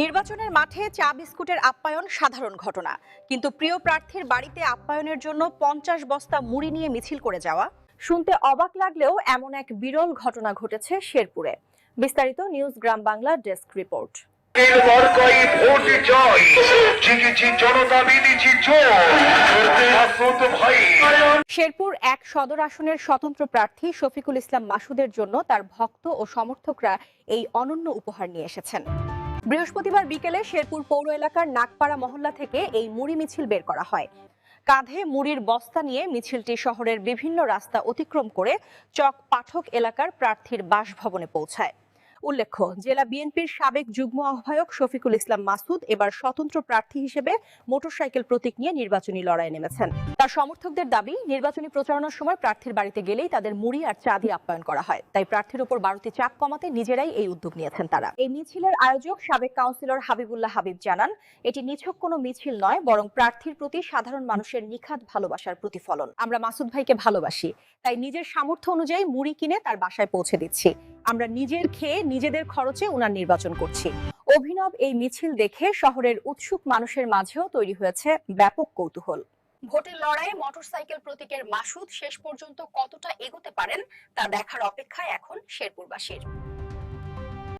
নির্বাচনের মাঠে চা বিস্কুটের আপ্যায়ন সাধারণ ঘটনা। কিন্তু প্রিয় প্রার্থীর বাড়িতে আপ্যায়নের জন্য পঞ্চাশ বস্তা মুড়ি নিয়ে মিছিল করে যাওয়া শুনতে অবাক লাগলেও এমন এক বিরল ঘটনা ঘটেছে শেরপুরে। বিস্তারিত news Gram Bangla desk report. Sherpur এক সদর আসনের স্বতন্ত্র প্রার্থী শফিকুল ইসলাম মাসুদের জন্য তার ভক্ত ও সমর্থকরা এই অনন্য উপহার নিয়ে এসেছেন। বৃহস্পতিবার বিকেলে শেরপুর পৌর এলাকার নাগপাড়া মহল্লা থেকে এই মুড়ি মিছিল বের করা হয়। কাঁধে মুড়ির বস্তা নিয়ে মিছিলটি শহরের বিভিন্ন রাস্তা অতিক্রম করে চক পাঠক এলাকার প্রার্থীর বাসভবনে পৌঁছায়। উল্লেখ্য, জেলা বিএনপির সাবেক যুগ্ম আহ্বায়ক শফিকুল ইসলাম মাসুদ এবার স্বতন্ত্র প্রার্থী হিসেবে মোটরসাইকেল প্রতীক নিয়ে নির্বাচনী লড়াই নেমেছেন। তার সমর্থকদের দাবি, নির্বাচনী প্রচারণার সময় প্রার্থীর বাড়িতে গেলেই তাদের মুড়ি আর চা দিয়ে আপ্যায়ন করা হয়। তাই প্রার্থীর উপর বাড়তি চাপ কমাতে নিজেরাই এই উদ্যোগ নিয়েছেন তারা। এই মিছিলের আয়োজক সাবেক কাউন্সিলর হাবিবুল্লাহ হাবিব জানান, এটি নিছক কোনো মিছিল নয়, বরং প্রার্থীর প্রতি সাধারণ মানুষের নিখাত ভালোবাসার প্রতিফলন। আমরা মাসুদ ভাইকে ভালোবাসি, তাই নিজের সামর্থ্য অনুযায়ী মুড়ি কিনে তার বাসায় পৌঁছে দিচ্ছি। আমরা নিজের খেয়ে নিজেদের খরচে উনার নির্বাচন করছি। অভিনব এই মিছিল দেখে শহরের উৎসুক মানুষের মাঝেও তৈরি হয়েছে ব্যাপক কৌতূহল। ভোটের লড়াইয়ে মোটরসাইকেল প্রতীকের মাসুদ শেষ পর্যন্ত কতটা এগোতে পারেন তা দেখার অপেক্ষায় এখন শেরপুরবাসীর।